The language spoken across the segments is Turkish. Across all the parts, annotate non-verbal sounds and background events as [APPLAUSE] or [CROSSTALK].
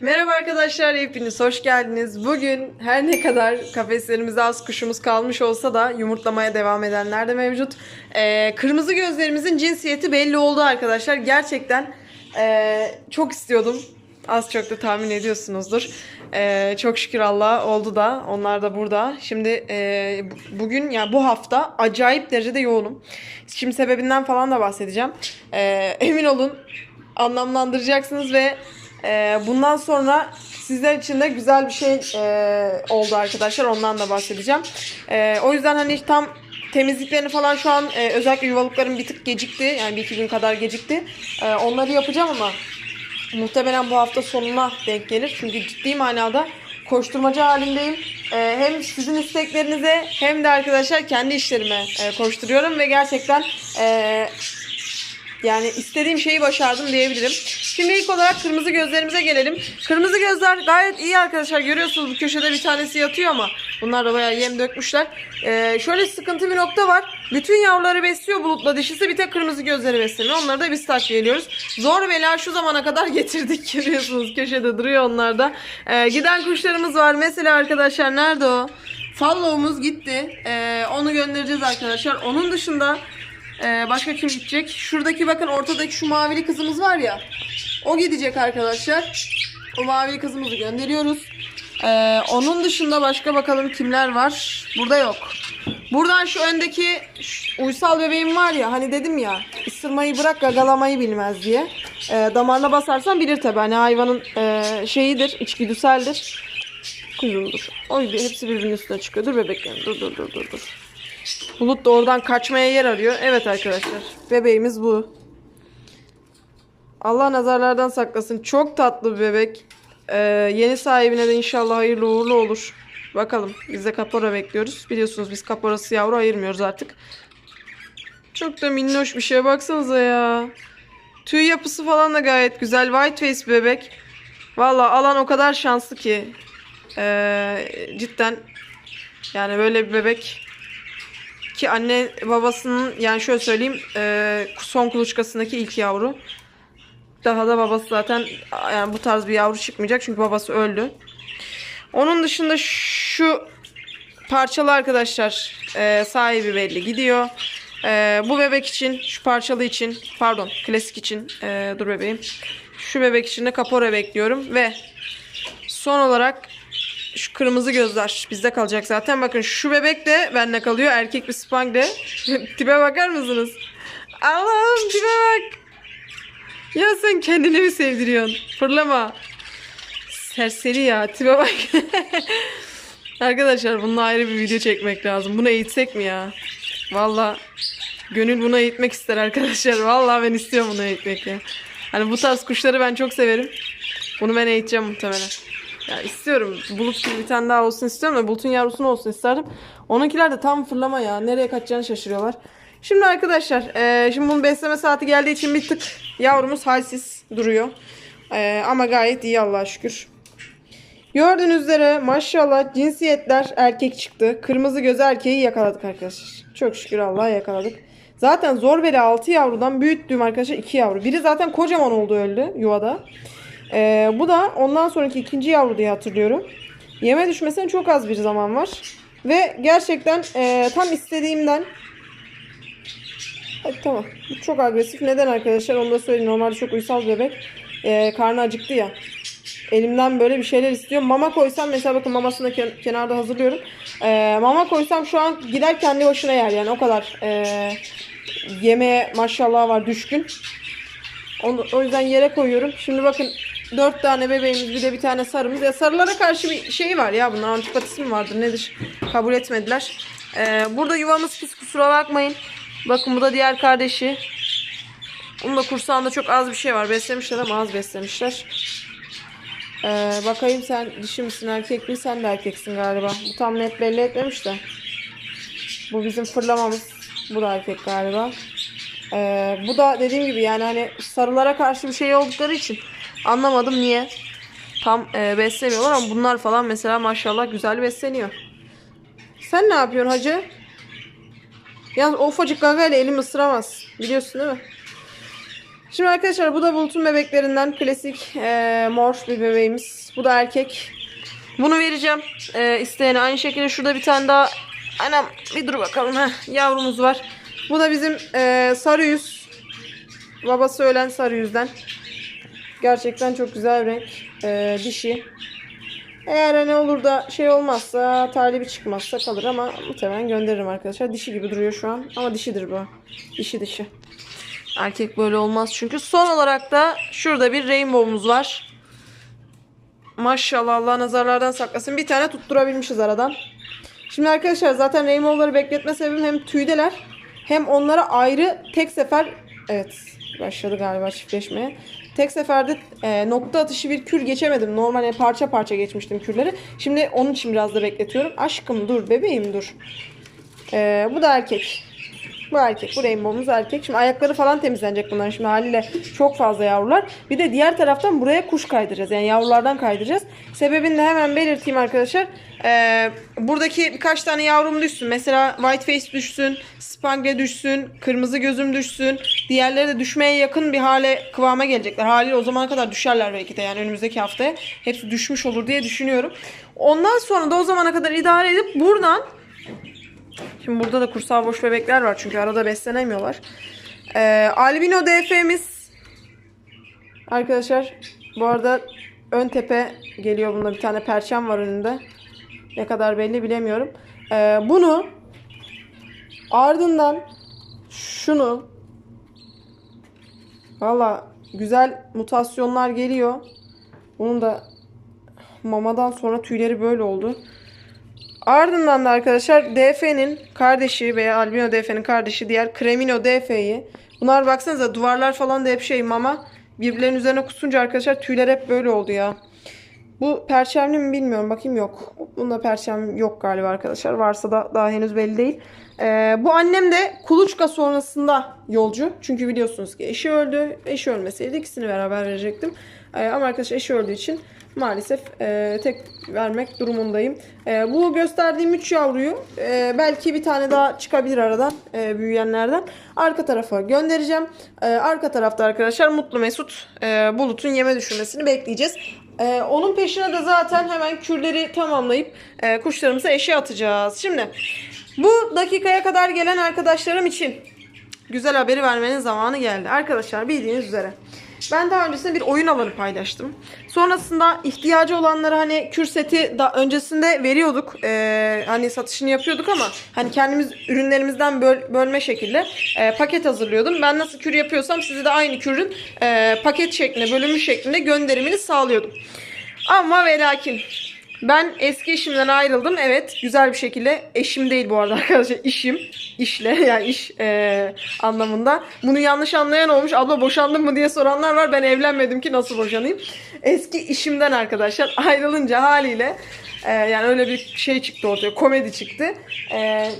Merhaba arkadaşlar, hepiniz hoş geldiniz. Bugün her ne kadar kafeslerimizde az kuşumuz kalmış olsa da yumurtlamaya devam edenler de mevcut. Ee, kırmızı gözlerimizin cinsiyeti belli oldu arkadaşlar. Gerçekten ee, çok istiyordum. Az çok da tahmin ediyorsunuzdur. Ee, çok şükür Allah oldu da onlar da burada. Şimdi bu- bugün yani bu hafta acayip derecede yoğunum. Şimdi sebebinden falan da bahsedeceğim. Ee, emin olun anlamlandıracaksınız ve ee, bundan sonra sizler için de güzel bir şey e, oldu arkadaşlar. Ondan da bahsedeceğim. Ee, o yüzden hani tam temizliklerini falan şu an e, özellikle yuvalıklarım bir tık gecikti. Yani bir iki gün kadar gecikti. Ee, onları yapacağım ama muhtemelen bu hafta sonuna denk gelir. Çünkü ciddi manada koşturmacı halindeyim. Ee, hem sizin isteklerinize hem de arkadaşlar kendi işlerime e, koşturuyorum ve gerçekten e, yani istediğim şeyi başardım diyebilirim. Şimdi ilk olarak kırmızı gözlerimize gelelim. Kırmızı gözler gayet iyi arkadaşlar. Görüyorsunuz bu köşede bir tanesi yatıyor ama bunlar da bayağı yem dökmüşler. Ee, şöyle sıkıntı bir nokta var. Bütün yavruları besliyor bulutla dişisi bir tek kırmızı gözleri beslemiyor. Onları da biz takviyeliyoruz. Zor bela şu zamana kadar getirdik. [LAUGHS] Görüyorsunuz köşede duruyor onlar da. Ee, giden kuşlarımız var. Mesela arkadaşlar nerede o? Follow'umuz gitti. Ee, onu göndereceğiz arkadaşlar. Onun dışında ee, başka kim gidecek? Şuradaki bakın ortadaki şu mavili kızımız var ya. O gidecek arkadaşlar. O mavili kızımızı gönderiyoruz. Ee, onun dışında başka bakalım kimler var. Burada yok. Buradan şu öndeki uysal bebeğim var ya hani dedim ya ısırmayı bırak gagalamayı bilmez diye. Ee, damarına basarsan bilir tabi hani hayvanın e, şeyidir içgüdüseldir. Kuzumdur. O hepsi birbirinin üstüne çıkıyor. Dur bebeklerim dur dur dur dur dur. Bulut da oradan kaçmaya yer arıyor. Evet arkadaşlar. Bebeğimiz bu. Allah nazarlardan saklasın. Çok tatlı bir bebek. Ee, yeni sahibine de inşallah hayırlı uğurlu olur. Bakalım. Biz de kapora bekliyoruz. Biliyorsunuz biz kaporası yavru ayırmıyoruz artık. Çok da minnoş bir şeye baksanıza ya. Tüy yapısı falan da gayet güzel. White face bebek. Valla alan o kadar şanslı ki. Ee, cidden yani böyle bir bebek ki anne babasının yani şöyle söyleyeyim e, son kuluçkasındaki ilk yavru. Daha da babası zaten yani bu tarz bir yavru çıkmayacak çünkü babası öldü. Onun dışında şu parçalı arkadaşlar e, sahibi belli gidiyor. E, bu bebek için şu parçalı için pardon klasik için e, dur bebeğim. Şu bebek için de kapora bekliyorum ve son olarak şu kırmızı gözler bizde kalacak zaten. Bakın şu bebek de bende kalıyor. Erkek bir spangle. [LAUGHS] tipe bakar mısınız? Allah'ım tipe bak. Ya sen kendini mi sevdiriyorsun? Fırlama. Serseri ya. Tipe bak. [LAUGHS] Arkadaşlar bununla ayrı bir video çekmek lazım. Bunu eğitsek mi ya? Valla gönül buna eğitmek ister arkadaşlar. Valla ben istiyorum bunu eğitmek ya. Hani bu tarz kuşları ben çok severim. Bunu ben eğiteceğim muhtemelen. Ya istiyorum. Bulut gibi bir tane daha olsun istiyorum da bulutun yavrusunu olsun isterdim. Onunkiler de tam fırlama ya. Nereye kaçacağını şaşırıyorlar. Şimdi arkadaşlar eee, şimdi bunun besleme saati geldiği için bir tık yavrumuz halsiz duruyor. Eee, ama gayet iyi Allah'a şükür. Gördüğünüz üzere maşallah cinsiyetler erkek çıktı. Kırmızı göz erkeği yakaladık arkadaşlar. Çok şükür Allah'a yakaladık. Zaten zor bela 6 yavrudan büyüttüğüm arkadaşlar 2 yavru. Biri zaten kocaman oldu öldü yuvada. Ee, bu da ondan sonraki ikinci yavru diye hatırlıyorum. Yeme düşmesine çok az bir zaman var. Ve gerçekten e, tam istediğimden Hadi tamam. Çok agresif. Neden arkadaşlar? Onu da söyleyeyim. Normalde çok uysal bebek. Ee, karnı acıktı ya. Elimden böyle bir şeyler istiyor. Mama koysam mesela bakın mamasını ken- kenarda hazırlıyorum. Ee, mama koysam şu an gider kendi başına yer yani o kadar ee, yemeğe maşallah var düşkün. Onu, o yüzden yere koyuyorum. Şimdi bakın dört tane bebeğimiz bir de bir tane sarımız. Ya sarılara karşı bir şey var ya bunlar antipatisi mi vardır nedir? Kabul etmediler. Ee, burada yuvamız pis kusura bakmayın. Bakın bu da diğer kardeşi. Onun da kursağında çok az bir şey var. Beslemişler ama az beslemişler. Ee, bakayım sen dişi misin erkek mi? Sen de erkeksin galiba. Bu tam net belli etmemiş de. Bu bizim fırlamamız. Bu da erkek galiba. Ee, bu da dediğim gibi yani hani sarılara karşı bir şey oldukları için anlamadım niye tam e, beslemiyorlar ama bunlar falan mesela maşallah güzel besleniyor. Sen ne yapıyorsun hacı? Yalnız o ufacık gaga ile elim ısıramaz. Biliyorsun değil mi? Şimdi arkadaşlar bu da Bulut'un bebeklerinden klasik e, mor bir bebeğimiz. Bu da erkek. Bunu vereceğim e, isteyene. Aynı şekilde şurada bir tane daha anam bir dur bakalım heh, yavrumuz var. Bu da bizim e, sarı yüz. Babası ölen sarı yüzden. Gerçekten çok güzel renk. E, dişi. Eğer ne olur da şey olmazsa, talibi çıkmazsa kalır ama muhtemelen gönderirim arkadaşlar. Dişi gibi duruyor şu an ama dişidir bu. Dişi dişi. Erkek böyle olmaz çünkü. Son olarak da şurada bir rainbow'umuz var. Maşallah Allah nazarlardan saklasın. Bir tane tutturabilmişiz aradan. Şimdi arkadaşlar zaten rainbow'ları bekletme sebebim hem tüydeler hem onlara ayrı tek sefer evet başladı galiba çiftleşmeye. Tek seferde e, nokta atışı bir kür geçemedim. Normalde parça parça geçmiştim kürleri. Şimdi onun için biraz da bekletiyorum. Aşkım dur bebeğim dur. E, bu da erkek. Bu erkek. Bu rainbow'umuz erkek. Şimdi ayakları falan temizlenecek bunların. Şimdi haliyle çok fazla yavrular. Bir de diğer taraftan buraya kuş kaydıracağız. Yani yavrulardan kaydıracağız. Sebebini de hemen belirteyim arkadaşlar. Ee, buradaki birkaç tane yavrum düşsün. Mesela white face düşsün. Spangle düşsün. Kırmızı gözüm düşsün. Diğerleri de düşmeye yakın bir hale kıvama gelecekler. Haliyle o zamana kadar düşerler belki de. Yani önümüzdeki haftaya. Hepsi düşmüş olur diye düşünüyorum. Ondan sonra da o zamana kadar idare edip buradan Şimdi burada da kursal boş bebekler var çünkü arada beslenemiyorlar. Ee, albino DF'miz arkadaşlar bu arada ön tepe geliyor bunda bir tane perçem var önünde. Ne kadar belli bilemiyorum. Ee, bunu ardından şunu valla güzel mutasyonlar geliyor. Bunun da mamadan sonra tüyleri böyle oldu. Ardından da arkadaşlar DF'nin kardeşi veya albino DF'nin kardeşi diğer Cremino DF'yi. Bunlar baksanıza duvarlar falan da hep şey mama. Birbirlerinin üzerine kusunca arkadaşlar tüyler hep böyle oldu ya. Bu perçemli mi bilmiyorum. Bakayım yok. Bunda perçem yok galiba arkadaşlar. Varsa da daha henüz belli değil. Ee, bu annem de kuluçka sonrasında yolcu. Çünkü biliyorsunuz ki eşi öldü. Eşi ölmeseydi ikisini beraber verecektim. Ee, ama arkadaşlar eşi öldüğü için maalesef e, tek vermek durumundayım. E, bu gösterdiğim 3 yavruyu e, belki bir tane daha çıkabilir aradan e, büyüyenlerden. Arka tarafa göndereceğim. E, arka tarafta arkadaşlar Mutlu Mesut e, Bulut'un yeme düşürmesini bekleyeceğiz. E, onun peşine de zaten hemen kürleri tamamlayıp e, kuşlarımıza eşe atacağız. Şimdi bu dakikaya kadar gelen arkadaşlarım için güzel haberi vermenin zamanı geldi. Arkadaşlar bildiğiniz üzere ben daha öncesinde bir oyun alanı paylaştım. Sonrasında ihtiyacı olanları hani kür seti da öncesinde veriyorduk. Ee, hani satışını yapıyorduk ama hani kendimiz ürünlerimizden böl- bölme şekilde e, paket hazırlıyordum. Ben nasıl kür yapıyorsam size de aynı kürün e, paket şeklinde, bölünmüş şeklinde gönderimini sağlıyordum. Ama ve lakin ben eski eşimden ayrıldım. Evet güzel bir şekilde. Eşim değil bu arada [LAUGHS] arkadaşlar. işim. işle [LAUGHS] yani iş e, anlamında. Bunu yanlış anlayan olmuş. Abla boşandın mı diye soranlar var. Ben evlenmedim ki nasıl boşanayım. Eski işimden arkadaşlar [LAUGHS] ayrılınca haliyle e, yani öyle bir şey çıktı ortaya. Komedi çıktı. E,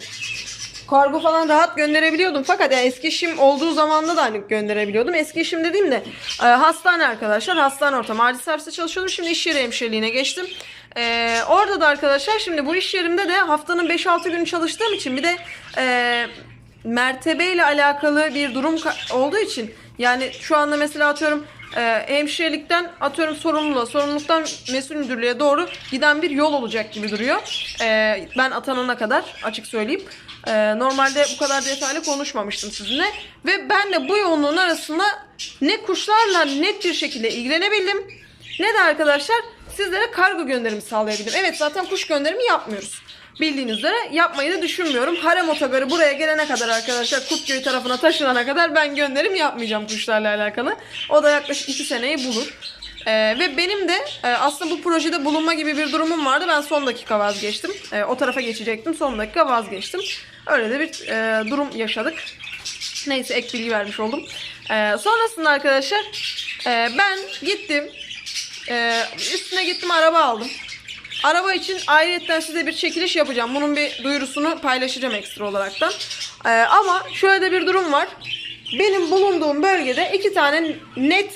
Kargo falan rahat gönderebiliyordum. Fakat yani eski işim olduğu zamanda da hani gönderebiliyordum. Eski işim dediğim de e, hastane arkadaşlar. Hastane ortamı. Acil serviste çalışıyordum. Şimdi iş yeri hemşireliğine geçtim. E, orada da arkadaşlar şimdi bu iş yerimde de haftanın 5-6 günü çalıştığım için bir de e, mertebeyle alakalı bir durum olduğu için yani şu anda mesela atıyorum e, hemşirelikten atıyorum sorumluluğa, sorumluluktan mesul müdürlüğe doğru giden bir yol olacak gibi duruyor. E, ben atanana kadar açık söyleyeyim. E, normalde bu kadar detaylı konuşmamıştım sizinle. Ve ben de bu yoğunluğun arasında ne kuşlarla net bir şekilde ilgilenebildim ne de arkadaşlar sizlere kargo gönderimi sağlayabildim. Evet zaten kuş gönderimi yapmıyoruz. Bildiğiniz üzere yapmayı da düşünmüyorum. Harem otogarı buraya gelene kadar arkadaşlar Kurtköy tarafına taşınana kadar ben gönderim yapmayacağım kuşlarla alakalı. O da yaklaşık 2 seneyi bulur. Ee, ve benim de e, aslında bu projede bulunma gibi bir durumum vardı. Ben son dakika vazgeçtim. E, o tarafa geçecektim. Son dakika vazgeçtim. Öyle de bir e, durum yaşadık. Neyse ek bilgi vermiş oldum. E, sonrasında arkadaşlar e, ben gittim. E, üstüne gittim araba aldım. Araba için ayrıyetten size bir çekiliş yapacağım. Bunun bir duyurusunu paylaşacağım ekstra olaraktan. Ee, ama şöyle de bir durum var. Benim bulunduğum bölgede iki tane net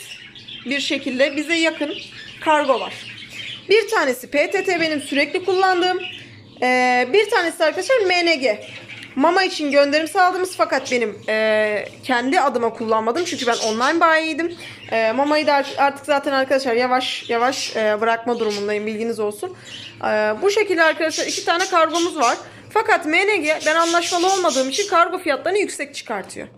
bir şekilde bize yakın kargo var. Bir tanesi PTT benim sürekli kullandığım. ee, bir tanesi arkadaşlar MNG. Mama için gönderim sağladığımız fakat benim e, kendi adıma kullanmadım. Çünkü ben online bayiydim. E, mamayı da artık zaten arkadaşlar yavaş yavaş e, bırakma durumundayım bilginiz olsun. E, bu şekilde arkadaşlar iki tane kargomuz var. Fakat MNG ben anlaşmalı olmadığım için kargo fiyatlarını yüksek çıkartıyor.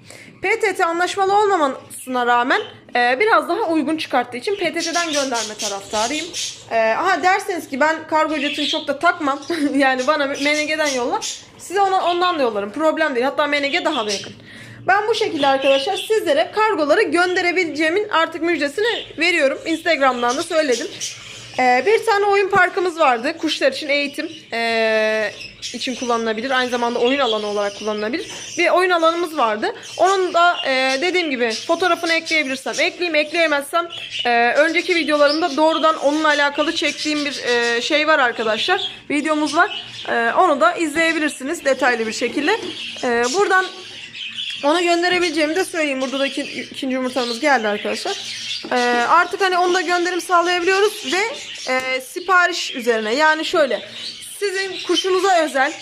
PTT anlaşmalı olmamasına rağmen e, biraz daha uygun çıkarttığı için PTT'den gönderme taraftarıyım. E, aha derseniz ki ben kargo ücretini çok da takmam. [LAUGHS] yani bana MNG'den yolla. Size ona, ondan da yollarım. Problem değil. Hatta MNG daha da yakın. Ben bu şekilde arkadaşlar sizlere kargoları gönderebileceğimin artık müjdesini veriyorum. Instagram'dan da söyledim. Ee, bir tane oyun parkımız vardı. Kuşlar için eğitim ee, için kullanılabilir. Aynı zamanda oyun alanı olarak kullanılabilir. Bir oyun alanımız vardı. Onun da ee, dediğim gibi fotoğrafını ekleyebilirsem ekleyeyim. Ekleyemezsem ee, önceki videolarımda doğrudan onunla alakalı çektiğim bir ee, şey var arkadaşlar. Videomuz var. Ee, onu da izleyebilirsiniz detaylı bir şekilde. Ee, buradan ona gönderebileceğimi de söyleyeyim. Burada da iki, ikinci yumurtamız geldi arkadaşlar. Ee, artık hani onu da gönderim sağlayabiliyoruz ve e, sipariş üzerine. Yani şöyle sizin kuşunuza özel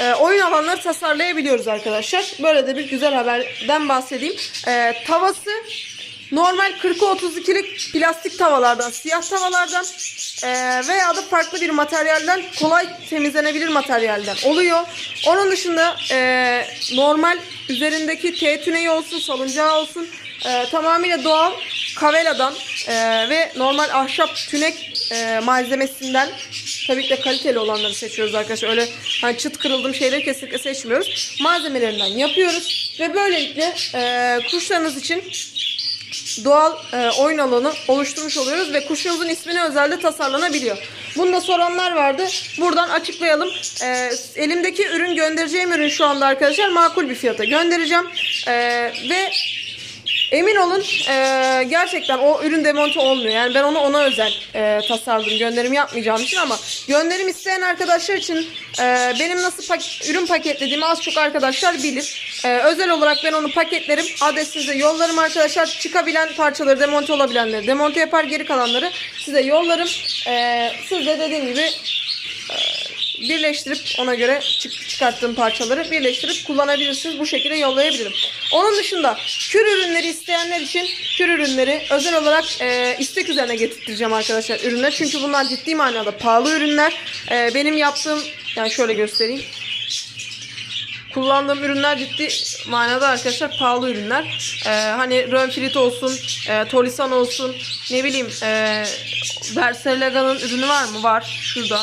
e, oyun alanları tasarlayabiliyoruz arkadaşlar. Böyle de bir güzel haberden bahsedeyim. E, tavası normal 40'a 32'lik plastik tavalardan, siyah tavalardan e, veya da farklı bir materyalden kolay temizlenebilir materyalden oluyor. Onun dışında e, normal üzerindeki T tüneyi olsun, salıncağı olsun e, tamamıyla doğal kaveladan e, ve normal ahşap tünek e, malzemesinden tabii ki de kaliteli olanları seçiyoruz arkadaşlar. Öyle hani çıt kırıldım şeyleri kesinlikle seçmiyoruz. Malzemelerinden yapıyoruz ve böylelikle e, kuşlarınız için doğal e, oyun alanı oluşturmuş oluyoruz ve kuşunuzun ismini özelde tasarlanabiliyor. Bunu da soranlar vardı. Buradan açıklayalım. E, elimdeki ürün göndereceğim ürün şu anda arkadaşlar makul bir fiyata göndereceğim. E, ve Emin olun e, gerçekten o ürün demonte olmuyor. Yani ben onu ona özel e, tasarladım. Gönderim yapmayacağım için ama gönderim isteyen arkadaşlar için e, benim nasıl pak- ürün paketlediğimi az çok arkadaşlar bilir. E, özel olarak ben onu paketlerim. Adresinize yollarım arkadaşlar. Çıkabilen parçaları demonte olabilenleri demonte yapar. Geri kalanları size yollarım. E, siz de dediğim gibi birleştirip ona göre çık çıkarttığım parçaları birleştirip kullanabilirsiniz. Bu şekilde yollayabilirim. Onun dışında kür ürünleri isteyenler için kür ürünleri özel olarak e, istek üzerine getirteceğim arkadaşlar ürünler. Çünkü bunlar ciddi manada pahalı ürünler. E, benim yaptığım yani şöyle göstereyim. Kullandığım ürünler ciddi manada arkadaşlar pahalı ürünler. Ee, hani Rönfrit olsun, e, Tolisan olsun, ne bileyim e, Versaillega'nın ürünü var mı? Var. Şurada.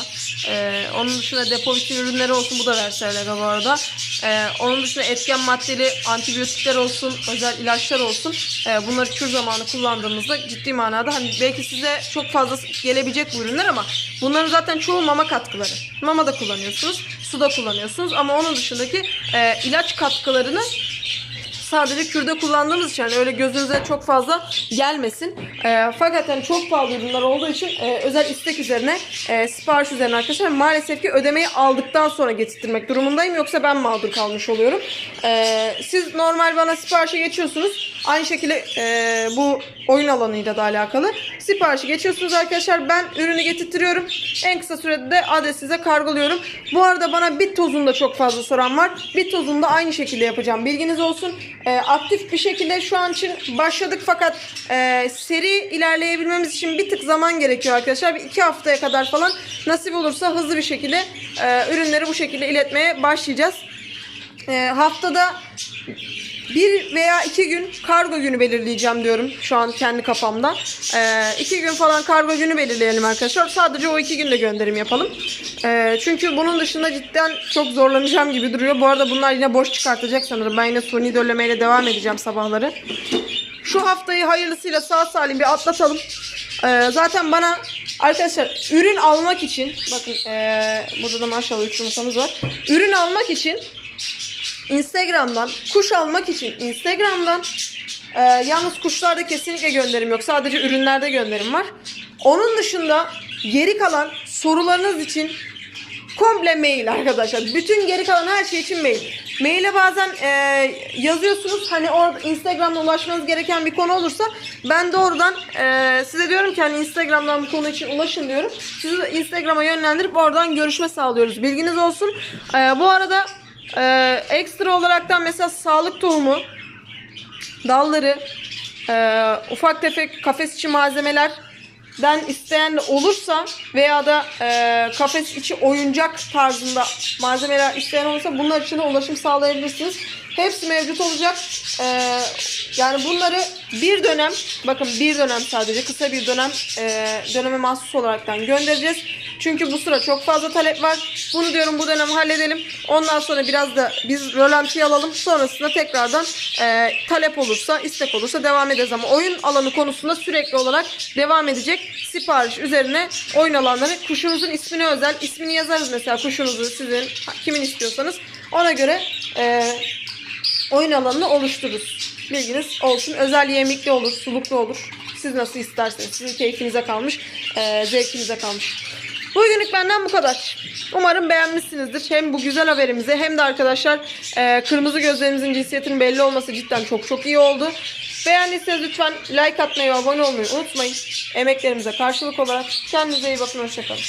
Ee, onun dışında Depovitin ürünleri olsun. Bu da Versaillega bu arada. Ee, onun dışında etken maddeli antibiyotikler olsun, özel ilaçlar olsun. Ee, bunları kür zamanı kullandığımızda ciddi manada hani belki size çok fazla gelebilecek bu ürünler ama bunların zaten çoğu mama katkıları. Mama da kullanıyorsunuz, suda kullanıyorsunuz ama onun dışındaki e, ilaç katkılarını sadece kürde kullandığımız için yani öyle gözünüze çok fazla gelmesin. E, fakat hani çok pahalı ürünler olduğu için e, özel istek üzerine e, sipariş üzerine arkadaşlar maalesef ki ödemeyi aldıktan sonra getirtmek durumundayım. Yoksa ben mağdur kalmış oluyorum. E, siz normal bana siparişe geçiyorsunuz. Aynı şekilde e, bu oyun alanıyla da alakalı. Siparişi geçiyorsunuz arkadaşlar. Ben ürünü getirtiyorum. En kısa sürede de adresinize kargoluyorum. Bu arada bana bit tozunda çok fazla soran var. Bit tozunda aynı şekilde yapacağım. Bilginiz olsun. E, aktif bir şekilde şu an için başladık fakat e, seri ilerleyebilmemiz için bir tık zaman gerekiyor arkadaşlar. Bir iki haftaya kadar falan nasip olursa hızlı bir şekilde e, ürünleri bu şekilde iletmeye başlayacağız. E, haftada bir veya iki gün kargo günü belirleyeceğim diyorum şu an kendi kafamda. Ee, iki gün falan kargo günü belirleyelim arkadaşlar. Sadece o iki günde gönderim yapalım. Ee, çünkü bunun dışında cidden çok zorlanacağım gibi duruyor. Bu arada bunlar yine boş çıkartacak sanırım. Ben yine suni döllemeyle devam edeceğim sabahları. Şu haftayı hayırlısıyla sağ salim bir atlatalım. Ee, zaten bana arkadaşlar ürün almak için bakın ee, burada da maşallah üç yumurtamız var. Ürün almak için Instagram'dan kuş almak için Instagram'dan e, yalnız kuşlarda kesinlikle gönderim yok. Sadece ürünlerde gönderim var. Onun dışında geri kalan sorularınız için komple mail arkadaşlar. Bütün geri kalan her şey için mail. Maile bazen e, yazıyorsunuz hani orada Instagram'da ulaşmanız gereken bir konu olursa ben doğrudan e, size diyorum ki hani Instagram'dan bu konu için ulaşın diyorum. Sizi Instagram'a yönlendirip oradan görüşme sağlıyoruz. Bilginiz olsun. E, bu arada Ee, ekstra olaraktan mesela sağlık tohumu, dalları, e, ufak tefek kafes içi malzemelerden isteyen de olursa veya da e, kafes içi oyuncak tarzında malzemeler isteyen olursa bunlar için de ulaşım sağlayabilirsiniz. Hepsi mevcut olacak. Ee, yani bunları bir dönem, bakın bir dönem sadece kısa bir dönem e, döneme mahsus olaraktan göndereceğiz. Çünkü bu sıra çok fazla talep var. Bunu diyorum bu dönemi halledelim. Ondan sonra biraz da biz rölantiye alalım. Sonrasında tekrardan e, talep olursa, istek olursa devam ederiz. Ama oyun alanı konusunda sürekli olarak devam edecek. Sipariş üzerine oyun alanları kuşunuzun ismine özel. ismini yazarız mesela kuşunuzu sizin kimin istiyorsanız. Ona göre e, oyun alanını oluştururuz. Bilginiz olsun. Özel yemekli olur, suluklu olur. Siz nasıl isterseniz. Sizin keyfinize kalmış, e, zevkinize kalmış. Bugünlük benden bu kadar. Umarım beğenmişsinizdir. Hem bu güzel haberimizi hem de arkadaşlar e, kırmızı gözlerimizin cinsiyetinin belli olması cidden çok çok iyi oldu. Beğendiyseniz lütfen like atmayı ve abone olmayı unutmayın. Emeklerimize karşılık olarak kendinize iyi bakın. Hoşçakalın.